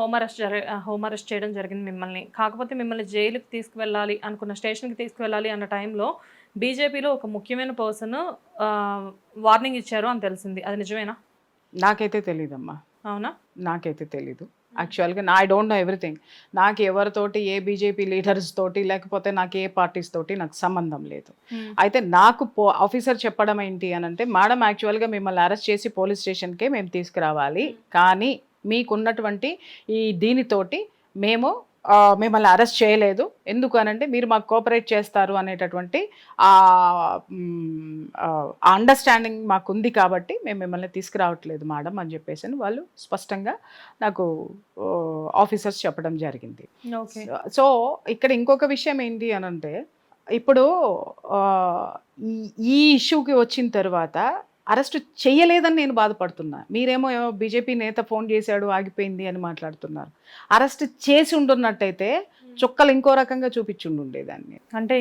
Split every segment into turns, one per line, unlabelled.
Home arrest జరి home arrest చేయడం జరిగింది మిమ్మల్ని. కాకపోతే మిమ్మల్ని జైలుకి తీసుకువెళ్ళాలి అనుకున్న స్టేషన్కి తీసుకువెళ్ళాలి అన్న టైంలో బీజేపీలో ఒక ముఖ్యమైన పర్సన్ వార్నింగ్ ఇచ్చారు అని తెలిసింది. అది నిజమేనా?
నాకైతే తెలియదమ్మా
అవునా?
నాకైతే తెలీదు. యాక్చువల్గా నా ఐ డోంట్ నో ఎవ్రీథింగ్. నాకు ఎవరితోటి ఏ బీజేపీ లీడర్స్ తోటి లేకపోతే నాకు ఏ పార్టీస్ తోటి నాకు సంబంధం లేదు. అయితే నాకు పో ఆఫీసర్ చెప్పడం ఏంటి అని అంటే మేడం యాక్చువల్గా మిమ్మల్ని అరెస్ట్ చేసి పోలీస్ స్టేషన్కే మేము తీసుకురావాలి. కానీ మీకున్నటువంటి ఈ దీనితోటి మేము మిమ్మల్ని అరెస్ట్ చేయలేదు. ఎందుకు అనంటే మీరు మాకు కోఆపరేట్ చేస్తారు అనేటటువంటి ఆ అండర్స్టాండింగ్ మాకు ఉంది కాబట్టి మేము మిమ్మల్ని తీసుకురావట్లేదు మేడం అని చెప్పేసి వాళ్ళు స్పష్టంగా నాకు ఆఫీసర్స్ చెప్పడం జరిగింది.
ఓకే.
సో ఇక్కడ ఇంకొక విషయం ఏంటి అని అంటే ఇప్పుడు ఈ ఇష్యూకి వచ్చిన తర్వాత అరెస్ట్ చేయలేదని నేను బాధపడుతున్నా. మీరేమో బీజేపీ నేత ఫోన్ చేశాడు ఆగిపోయింది అని మాట్లాడుతున్నారు. అరెస్ట్ చేసి ఉండున్నట్టయితే చుక్కలు ఇంకో రకంగా చూపించుండు ఉండేదాన్ని
అంటే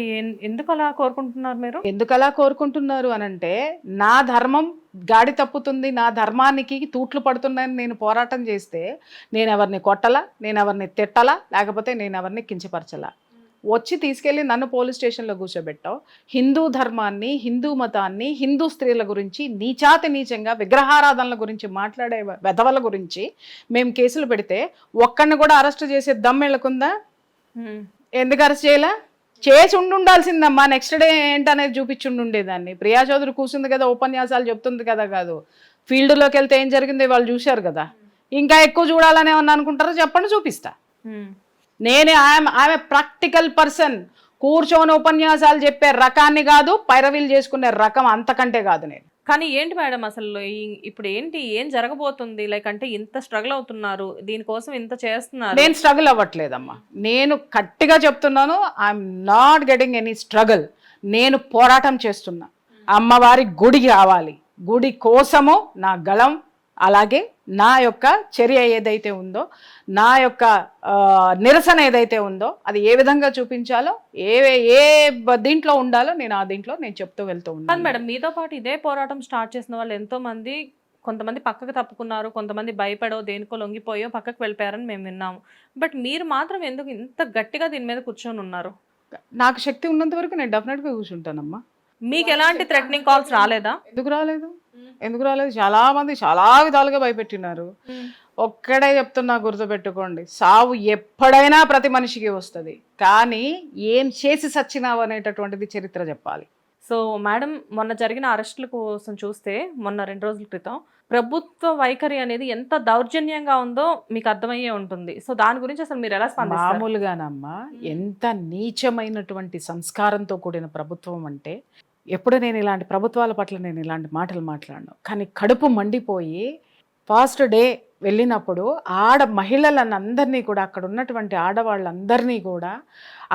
ఎందుకు అలా కోరుకుంటున్నారు మీరు?
ఎందుకు అలా కోరుకుంటున్నారు అని అంటే నా ధర్మం గాడి తప్పుతుంది నా ధర్మానికి తూట్లు పడుతున్నాయని నేను పోరాటం చేస్తే నేను ఎవరిని కొట్టలా నేను ఎవరిని తిట్టలా లేకపోతే నేను ఎవరిని కించపరచలా? వచ్చి తీసుకెళ్ళి నన్ను పోలీస్ స్టేషన్లో కూర్చోబెట్టావు. హిందూ ధర్మాన్ని హిందూ మతాన్ని హిందూ స్త్రీల గురించి నీచాతి నీచంగా విగ్రహారాధనల గురించి మాట్లాడే వెధవల గురించి మేము కేసులు పెడితే ఒక్కడిని కూడా అరెస్ట్ చేసే దమ్మెళ్ళకుందా
హ్మ్.
ఎందుకు అరెస్ట్ చేయలే? చేసి ఉండి ఉండాల్సిందమ్మా నెక్స్ట్ డే ఏంటనేది చూపించుండి ఉండేదాన్ని ప్రియా చౌదరి కూర్చుంది కదా ఉపన్యాసాలు చెప్తుంది కదా కాదు. ఫీల్డ్లోకి వెళ్తే ఏం జరిగింది వాళ్ళు చూశారు కదా. ఇంకా ఎక్కువ చూడాలని ఏమన్నా అనుకుంటారో? చెప్పండి చూపిస్తా. నేనే ఆమె ఆమె ప్రాక్టికల్ పర్సన్ కూర్చొని ఉపన్యాసాలు చెప్పే రకాన్ని కాదు పైరవీలు చేసుకునే రకం అంతకంటే కాదు నేను.
కానీ ఏంటి మేడం అసలు ఇప్పుడు ఏంటి ఏం జరగబోతుంది? లైక్ అంటే ఇంత స్ట్రగుల్ అవుతున్నారు దీనికోసం ఇంత చేస్తున్నారు.
నేను స్ట్రగుల్ అవ్వట్లేదమ్మా. నేను గట్టిగా చెప్తున్నాను I'm not getting any struggle నేను పోరాటం చేస్తున్నా. అమ్మవారి గుడి కావాలి. గుడి కోసము నా గళం అలాగే నా యొక్క చర్య ఏదైతే ఉందో నా యొక్క నిరసన ఏదైతే ఉందో అది ఏ విధంగా చూపించాలో ఏ ఏ దీంట్లో ఉండాలో నేను ఆ దీంట్లో నేను చెప్తూ వెళ్తూ ఉన్నాను.
మేడం మీతో పాటు ఇదే పోరాటం స్టార్ట్ చేసిన వాళ్ళు ఎంతో మంది కొంతమంది పక్కకు తప్పుకున్నారు కొంతమంది భయపడో దేనికో లొంగిపోయో పక్కకు వెళ్ళిపోయారని మేము విన్నాము. బట్ మీరు మాత్రం ఎందుకు ఇంత గట్టిగా దీని మీద కూర్చొని ఉన్నారు?
నాకు శక్తి ఉన్నంత వరకు నేను డెఫినెట్గా కూర్చుంటానమ్మా.
మీకు ఎలాంటి థ్రెటనింగ్ కాల్స్ రాలేదా?
ఎందుకు రాలేదు? ఎందుకు రాలేదు? చాలా మంది చాలా విధాలుగా భయపెట్టినారు. ఒక్కడే చెప్తున్నా గుర్తుపెట్టుకోండి. సావు ఎప్పుడైనా ప్రతి మనిషికి వస్తుంది. కానీ ఏం చేసి సచ్చినావు అనేటటువంటిది చరిత్ర చెప్పాలి.
సో మేడం మొన్న జరిగిన అరెస్టుల కోసం చూస్తే మొన్న రెండు రోజుల క్రితం ప్రభుత్వ వైఖరి అనేది ఎంత దౌర్జన్యంగా ఉందో మీకు అర్థమయ్యే ఉంటుంది. సో దాని గురించి అసలు మీరు ఎలా
మామూలుగానమ్మా ఎంత నీచమైనటువంటి సంస్కారంతో కూడిన ప్రభుత్వం అంటే ఎప్పుడు నేను ఇలాంటి ప్రభుత్వాల పట్ల నేను ఇలాంటి మాటలు మాట్లాడను. కానీ కడుపు మండిపోయి ఫస్ట్ డే వెళ్ళినప్పుడు ఆడ మహిళలందరినీ కూడా అక్కడ ఉన్నటువంటి ఆడవాళ్ళందరినీ కూడా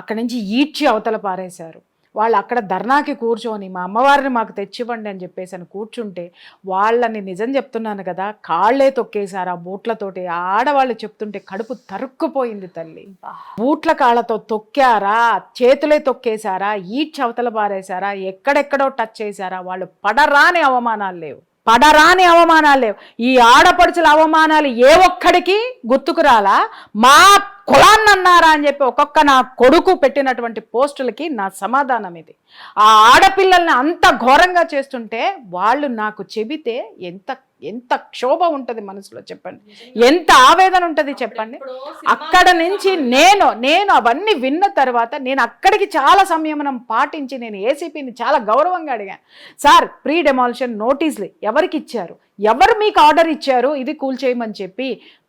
అక్కడి నుంచి ఈడ్చి అవతల పారేశారు. వాళ్ళు అక్కడ ధర్నాకి కూర్చొని మా అమ్మవారిని మాకు తెచ్చివ్వండి అని చెప్పేసి అని కూర్చుంటే వాళ్ళని నిజం చెప్తున్నాను కదా కాళ్ళే తొక్కేశారు ఆ బూట్లతోటి. ఆడవాళ్ళు చెప్తుంటే కడుపు తరుక్కుపోయింది తల్లి. బూట్ల కాళ్ళతో తొక్కారా చేతులే తొక్కేశారా ఈడ్చి అవతల పారేశారా ఎక్కడెక్కడో టచ్ చేశారా వాళ్ళు పడరాని అవమానాలు లేవు. పడరాని అవమానాలు లేవు. ఈ ఆడపడుచుల అవమానాలు ఏ ఒక్కడికి గుర్తుకు రాలా? మా కులాన్ని అన్నారా అని చెప్పి ఒక్కొక్క నా కొడుకు పెట్టినటువంటి పోస్టులకి నా సమాధానం ఇది. ఆ ఆడపిల్లల్ని అంత ఘోరంగా చేస్తుంటే వాళ్ళు నాకు చెబితే ఎంత ఎంత క్షోభ ఉంటుంది మనసులో చెప్పండి. ఎంత ఆవేదన ఉంటుంది చెప్పండి. అక్కడ నుంచి నేను నేను అవన్నీ విన్న తర్వాత నేను అక్కడికి చాలా సంయమనం పాటించి నేను ఏసీపీని చాలా గౌరవంగా అడిగాను సార్ ప్రీ డెమాలిషన్ నోటీసులు ఎవరికి ఇచ్చారు? ఎవరు మీకు ఆర్డర్ ఇచ్చారు ఇది కూల్ చేయమని చెప్పి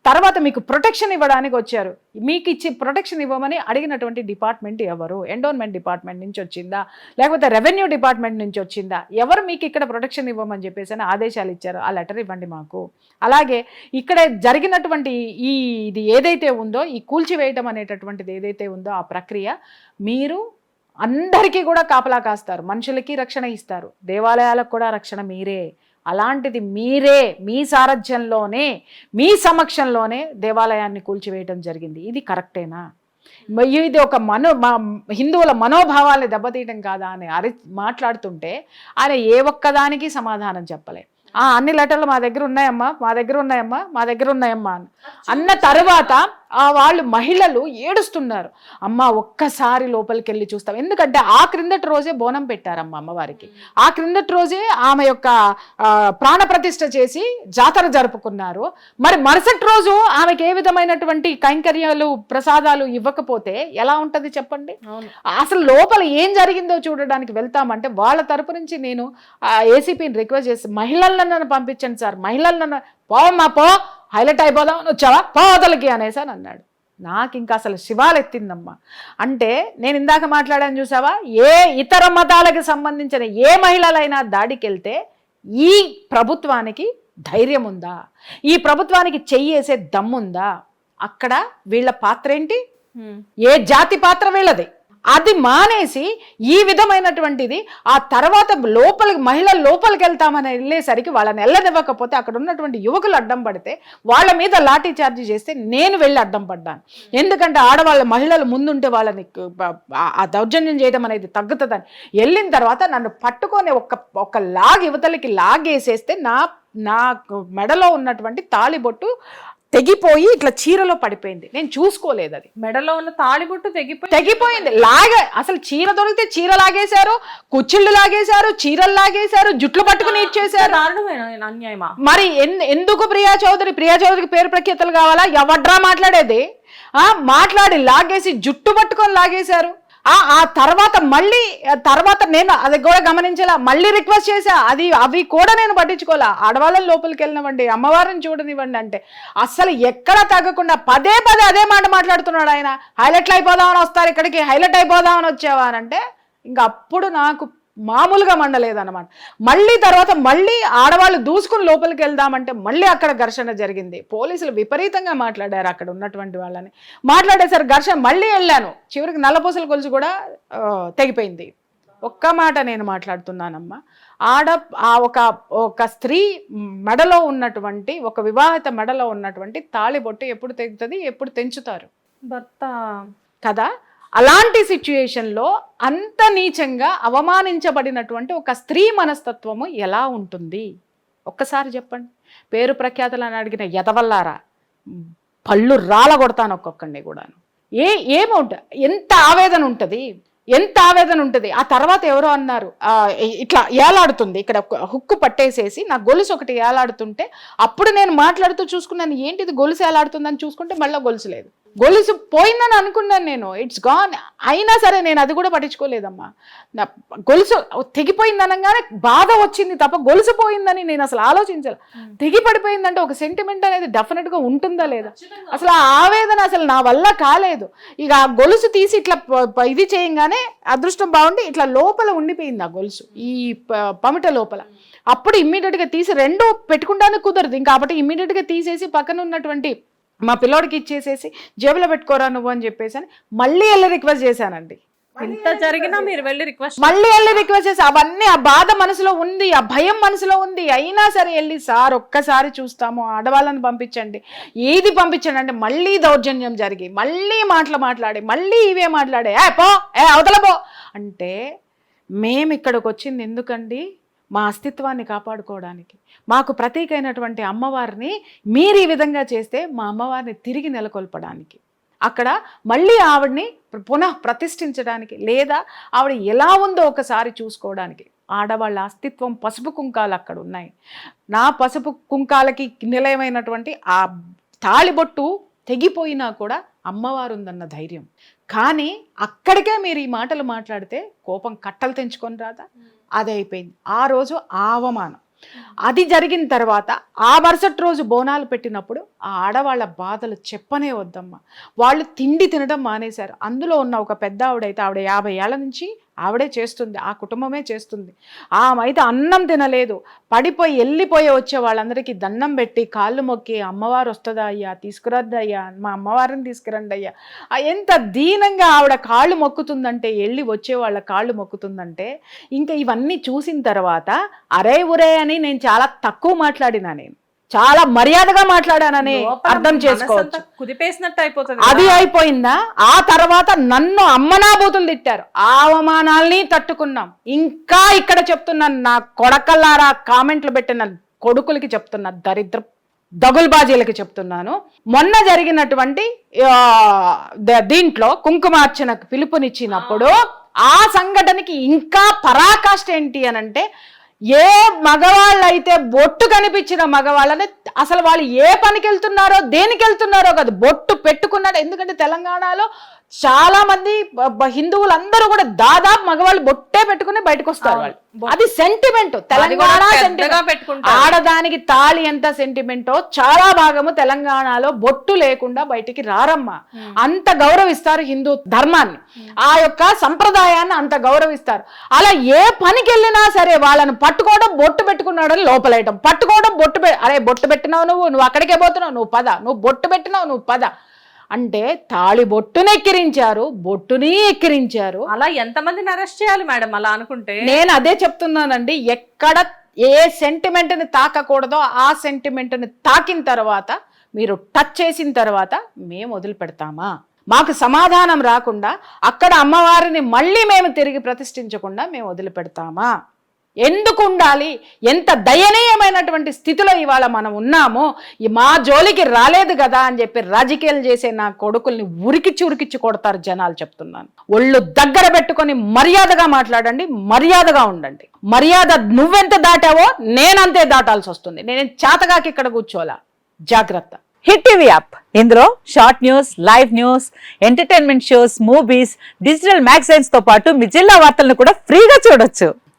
తర్వాత మీకు ప్రొటెక్షన్ ఇవ్వడానికి వచ్చారు. మీకు ఇచ్చి ప్రొటెక్షన్ ఇవ్వమని అడిగినటువంటి డిపార్ట్మెంట్ ఎవరు? ఎండోన్మెంట్ డిపార్ట్మెంట్ నుంచి వచ్చిందా? లేకపోతే రెవెన్యూ డిపార్ట్మెంట్ నుంచి వచ్చిందా? ఎవరు మీకు ఇక్కడ ప్రొటెక్షన్ ఇవ్వమని చెప్పేసి అని ఆదేశాలు ఇచ్చారు? ఆ లెటర్ ఇవ్వండి మాకు. అలాగే ఇక్కడ జరిగినటువంటి ఈ ఇది ఏదైతే ఉందో ఈ కూల్చివేయటం అనేటటువంటిది ఏదైతే ఉందో ఆ ప్రక్రియ మీరు అందరికీ కూడా కాపలా కాస్తారు. మనుషులకి రక్షణ ఇస్తారు. దేవాలయాలకు కూడా రక్షణ మీరే. అలాంటిది మీరే మీ సారథ్యంలోనే మీ సమక్షంలోనే దేవాలయాన్ని కూల్చివేయటం జరిగింది. ఇది కరెక్టేనా? ఇది ఒక మనో మా హిందువుల మనోభావాల్ని దెబ్బతీయటం కాదా అని అరి మాట్లాడుతుంటే ఆయన ఏ ఒక్కదానికి సమాధానం చెప్పలే. ఆ అన్ని లెటర్లు మా దగ్గర ఉన్నాయమ్మా మా దగ్గర ఉన్నాయమ్మా మా దగ్గర ఉన్నాయమ్మా అని. అన్న తర్వాత ఆ వాళ్ళు మహిళలు ఏడుస్తున్నారు. అమ్మ ఒక్కసారి లోపలికి వెళ్ళి చూస్తాం. ఎందుకంటే ఆ క్రిందటి రోజే బోనం పెట్టారమ్మ అమ్మవారికి. ఆ క్రిందటి రోజే ఆమె యొక్క ఆ, ప్రాణ ప్రతిష్ఠ చేసి జాతర జరుపుకున్నారు. మరి మరుసటి రోజు ఆమెకి ఏ విధమైనటువంటి కైంకర్యాలు ప్రసాదాలు ఇవ్వకపోతే ఎలా ఉంటది చెప్పండి? అసలు లోపల ఏం జరిగిందో చూడడానికి వెళ్తామంటే వాళ్ళ తరపు నుంచి నేను ఏసీపీని రిక్వెస్ట్ చేసి మహిళలను నన్ను పంపించండి సార్. మహిళలను పోవమ్మా పో. హైలైట్ అయిపోదాం అని వచ్చావా? పోవతలకి అనేసి అని అన్నాడు. నాకు ఇంకా అసలు శివాలు ఎత్తిందమ్మా అంటే నేను ఇందాక మాట్లాడాను చూసావా? ఏ ఇతర మతాలకు సంబంధించిన ఏ మహిళలైనా దాడికి వెళ్తే ఈ ప్రభుత్వానికి ధైర్యం ఉందా? ఈ ప్రభుత్వానికి చెయ్యేసే దమ్ముందా? అక్కడ వీళ్ళ పాత్ర ఏంటి. ఏ జాతి పాత్ర వీళ్ళది? అది మానేసి ఈ విధమైనటువంటిది ఆ తర్వాత లోపలికి మహిళ లోపలికి వెళ్తామని వెళ్ళేసరికి వాళ్ళని వెళ్ళనివ్వకపోతే అక్కడ ఉన్నటువంటి యువకులు అడ్డం పడితే వాళ్ళ మీద లాఠీ చార్జ్ చేస్తే నేను వెళ్ళి అడ్డం పడ్డాను. ఎందుకంటే ఆడవాళ్ళ మహిళలు ముందుంటే వాళ్ళని ఆ- దౌర్జన్యం చేయడం అనేది తగ్గుతుందని. వెళ్ళిన తర్వాత నన్ను పట్టుకొని ఒక ఒక లాగ్ యువతలకి లాగేసేస్తే నా నా మెడలో ఉన్నటువంటి తాళిబొట్టు తెగిపోయి ఇట్లా చీరలో పడిపోయింది. నేను చూసుకోలేదు అది.
మెడలో ఉన్న తాళిబొట్టు తెగిపోయి
తెగిపోయింది. లాగే అసలు చీర దొరికితే చీర లాగేశారు కుచ్చిళ్ళు లాగేశారు చీరలు లాగేశారు జుట్లు పట్టుకుని
దారుణమైన అన్యాయమా?
మరి ఎందుకు ప్రియా చౌదరి? ప్రియా చౌదరికి పేరు ప్రఖ్యాతలు కావాలా? ఎవడ్రా మాట్లాడేది? ఆ మాట్లాడి లాగేసి జుట్టు పట్టుకొని లాగేశారు. ఆ తర్వాత మళ్ళీ తర్వాత నేను అది కూడా గమనించాలా మళ్ళీ రిక్వెస్ట్ చేశా. అది అవి కూడా నేను పట్టించుకోవాలా ఆడవాళ్ళని లోపలికి వెళ్ళినవ్వండి అమ్మవారిని చూడనివ్వండి అంటే అస్సలు ఎక్కడ తగ్గకుండా పదే పదే అదే మాట మాట్లాడుతున్నాడు ఆయన. హైలైట్లు అయిపోదామని వస్తారు ఇక్కడికి హైలైట్ అయిపోదామని వచ్చావా అని అంటే ఇంకా అప్పుడు నాకు మామూలుగా మండలేదన్నమాట. మళ్ళీ తర్వాత మళ్ళీ ఆడవాళ్ళు దూసుకుని లోపలికి వెళ్దామంటే మళ్ళీ అక్కడ ఘర్షణ జరిగింది. పోలీసులు విపరీతంగా మాట్లాడారు అక్కడ ఉన్నటువంటి వాళ్ళని. మాట్లాడేసరికి ఘర్షణ మళ్ళీ వెళ్ళాను. చివరికి నల్లపూసల గొలుసు కూడా తెగిపోయింది. ఒక్క మాట నేను మాట్లాడుతున్నానమ్మా. ఆడ ఆ ఒక ఒక స్త్రీ మెడలో ఉన్నటువంటి ఒక వివాహిత మెడలో ఉన్నటువంటి తాళిబొట్టు ఎప్పుడు తెగుతుంది ఎప్పుడు తెంచుతారు?
భర్త
కదా? అలాంటి సిచ్యుయేషన్లో అంత నీచంగా అవమానించబడినటువంటి ఒక స్త్రీ మనస్తత్వము ఎలా ఉంటుంది? ఒక్కసారి చెప్పండి. పేరు ప్రఖ్యాతలు అని అడిగిన ఎదవల్లారా? పళ్ళు రాలగొడతాను ఒక్కొక్కడిని కూడాను. ఏ ఏమౌంట? ఎంత ఆవేదన ఉంటుంది? ఎంత ఆవేదన ఉంటుంది? ఆ తర్వాత ఎవరో అన్నారు ఇట్లా ఏలాడుతుంది. ఇక్కడ హుక్కు పట్టేసేసి నా గొలుసు ఒకటి ఏలాడుతుంటే అప్పుడు నేను మాట్లాడుతూ చూసుకున్నాను. ఏంటిది గొలుసు ఏలాడుతుందని చూసుకుంటే మళ్ళీ గొలుసు లేదు. గొలుసు పోయిందని అనుకున్నాను నేను. ఇట్స్ గాన్ అయినా సరే నేను అది కూడా పట్టించుకోలేదమ్మా. నా గొలుసు తెగిపోయింది అనగానే బాధ వచ్చింది తప్ప గొలుసు పోయిందని నేను అసలు ఆలోచించాలి. తెగి పడిపోయిందంటే ఒక సెంటిమెంట్ అనేది definite గా ఉంటుందా లేదా? అసలు ఆ ఆవేదన అసలు నా వల్ల కాలేదు. ఇక ఆ గొలుసు తీసి ఇట్లా ఇది చేయంగానే అదృష్టం బాగుండి ఇట్లా లోపల ఉండిపోయింది ఆ గొలుసు. ఈ పమిట లోపల. అప్పుడు immediate గా తీసి రెండు పెట్టుకుంటానే కుదరదు. ఇంకా కాబట్టి immediate గా తీసేసి పక్కన ఉన్నటువంటి మా పిల్లోడికి ఇచ్చేసేసి జేబులో పెట్టుకోరా నువ్వు అని చెప్పేసి అని మళ్ళీ వెళ్ళి రిక్వెస్ట్ చేశానండి.
ఇంత జరిగినా మీరు వెళ్ళి రిక్వెస్ట్
మళ్ళీ వెళ్ళి రిక్వెస్ట్ చేసి అవన్నీ ఆ బాధ మనసులో ఉంది ఆ భయం మనసులో ఉంది. అయినా సరే వెళ్ళి సార్ ఒక్కసారి చూస్తాము ఆడవాళ్ళని పంపించండి. ఏది పంపించండి అంటే మళ్ళీ దౌర్జన్యం జరిగి మళ్ళీ మాటలు మాట్లాడి మళ్ళీ ఇవే మాట్లాడే ఏ పో ఏ అవతల పో అంటే మేము ఇక్కడికి వచ్చింది ఎందుకండి? మా అస్తిత్వాన్ని కాపాడుకోవడానికి. మాకు ప్రతీకైనటువంటి అమ్మవారిని మీరు ఈ విధంగా చేస్తే మా అమ్మవారిని తిరిగి నెలకొల్పడానికి. అక్కడ మళ్ళీ ఆవిడ్ని పునః ప్రతిష్ఠించడానికి లేదా ఆవిడ ఎలా ఉందో ఒకసారి చూసుకోవడానికి. ఆడవాళ్ళ అస్తిత్వం పసుపు కుంకాలు అక్కడ ఉన్నాయి. నా పసుపు కుంకాలకి నిలయమైనటువంటి ఆ తాళిబొట్టు తెగిపోయినా కూడా అమ్మవారు ఉందన్న ధైర్యం. కానీ అక్కడికే మీరు ఈ మాటలు మాట్లాడితే కోపం కట్టలు తెంచుకొని రాదా? అది అయిపోయింది ఆ రోజు ఆ అవమానం. అది జరిగిన తర్వాత ఆ మరుసటి రోజు బోనాలు పెట్టినప్పుడు ఆ ఆడవాళ్ళ బాధలు చెప్పనే వద్దమ్మా. వాళ్ళు తిండి తినడం మానేశారు. అందులో ఉన్న ఒక పెద్ద ఆవిడైతే ఆవిడ యాభై ఏళ్ళ నుంచి ఆవిడే చేస్తుంది ఆ కుటుంబమే చేస్తుంది. ఆమె అయితే అన్నం తినలేదు. పడిపోయి వెళ్ళిపోయి వచ్చే వాళ్ళందరికీ దండం పెట్టి కాళ్ళు మొక్కి అమ్మవారు వస్తుందా అయ్యా? తీసుకురద్దు అయ్యా? మా అమ్మవారిని తీసుకురండి అయ్యా. ఎంత దీనంగా ఆవిడ కాళ్ళు మొక్కుతుందంటే వెళ్ళి వచ్చే వాళ్ళ కాళ్ళు మొక్కుతుందంటే ఇంకా ఇవన్నీ చూసిన తర్వాత అరే ఉరే అని నేను చాలా తక్కువ మాట్లాడినా నేను. చాలా మర్యాదగా మాట్లాడానని అర్థం చేసుకోవచ్చు.
కుదిపేసినట్టు అయిపోతుంది
అది. అయిపోయిందా? ఆ తర్వాత నన్ను అమ్మనాబూతులు తిట్టారు. ఆ అవమానాల్ని తట్టుకున్నాం. ఇంకా ఇక్కడ చెప్తున్నాను నా కొడకల్లారా కామెంట్లు పెట్టిన కొడుకులకి చెప్తున్నా దరిద్ర దగుల్బాజీలకి చెప్తున్నాను. మొన్న జరిగినటువంటి దీంట్లో కుంకుమార్చనకు పిలుపునిచ్చినప్పుడు ఆ. సంఘటనకి ఇంకా పరాకాష్ట ఏంటి అని అంటే ఏ మగవాళ్ళైతే బొట్టు కనిపించిన మగవాళ్ళని అసలు వాళ్ళు ఏ పనికి వెళ్తున్నారో దేనికి వెళ్తున్నారో కాదు బొట్టు పెట్టుకున్నాడు. ఎందుకంటే తెలంగాణలో చాలా మంది హిందువులందరూ కూడా దాదాపు మగవాళ్ళు బొట్టు పెట్టుకుని బయటకు వస్తారు వాళ్ళు. అది సెంటిమెంట్ తెలంగాణ. ఆడదానికి తాళి ఎంత సెంటిమెంటో చాలా భాగము తెలంగాణలో బొట్టు లేకుండా బయటికి రారమ్మ. అంత గౌరవిస్తారు హిందూ ధర్మాన్ని. ఆ యొక్క సంప్రదాయాన్ని అంత గౌరవిస్తారు. అలా ఏ పనికి వెళ్ళినా సరే వాళ్ళని పట్టుకోవడం బొట్టు పెట్టుకున్నాడని లోపలేయటం. పట్టుకోవడం బొట్టు అరే బొట్టు పెట్టినావు నువ్వు నువ్వు అక్కడికే పోతున్నావు నువ్వు పద. నువ్వు బొట్టు పెట్టినావు నువ్వు పద. అంటే తాళి బొట్టుని ఎక్కిరించారు బొట్టుని ఎక్కిరించారు.
అలా ఎంతమందిని అరెస్ట్ చేయాలి మేడం అలా అనుకుంటే?
నేను అదే చెప్తున్నానండి ఎక్కడ ఏ సెంటిమెంట్ని తాకకూడదో ఆ సెంటిమెంట్ని తాకిన తర్వాత మీరు టచ్ చేసిన తర్వాత మేము వదిలిపెడతామా? మాకు సమాధానం రాకుండా అక్కడ అమ్మవారిని మళ్ళీ మేము తిరిగి ప్రతిష్ఠించకుండా మేము వదిలిపెడతామా? ఎందుకు ఉండాలి ఎంత దయనీయమైనటువంటి స్థితిలో ఇవాళ మనం ఉన్నామో మా జోలికి రాలేదు కదా అని చెప్పి రాజకీయాలు చేసే నా కొడుకుల్ని ఉరికిచ్చి ఉరికిచ్చి కొడతారు జనాలు చెప్తున్నాను. ఒళ్ళు దగ్గర పెట్టుకొని మర్యాదగా మాట్లాడండి మర్యాదగా ఉండండి. మర్యాద నువ్వెంత దాటావో నేనంతే దాటాల్సి వస్తుంది. నేను చేతగాకి ఇక్కడ కూర్చోలా జాగ్రత్త.
Hit TV app. ఇందులో short news live news entertainment shows movies digital మ్యాగజైన్స్తో పాటు మీ జిల్లా వార్తలను కూడా ఫ్రీగా చూడొచ్చు.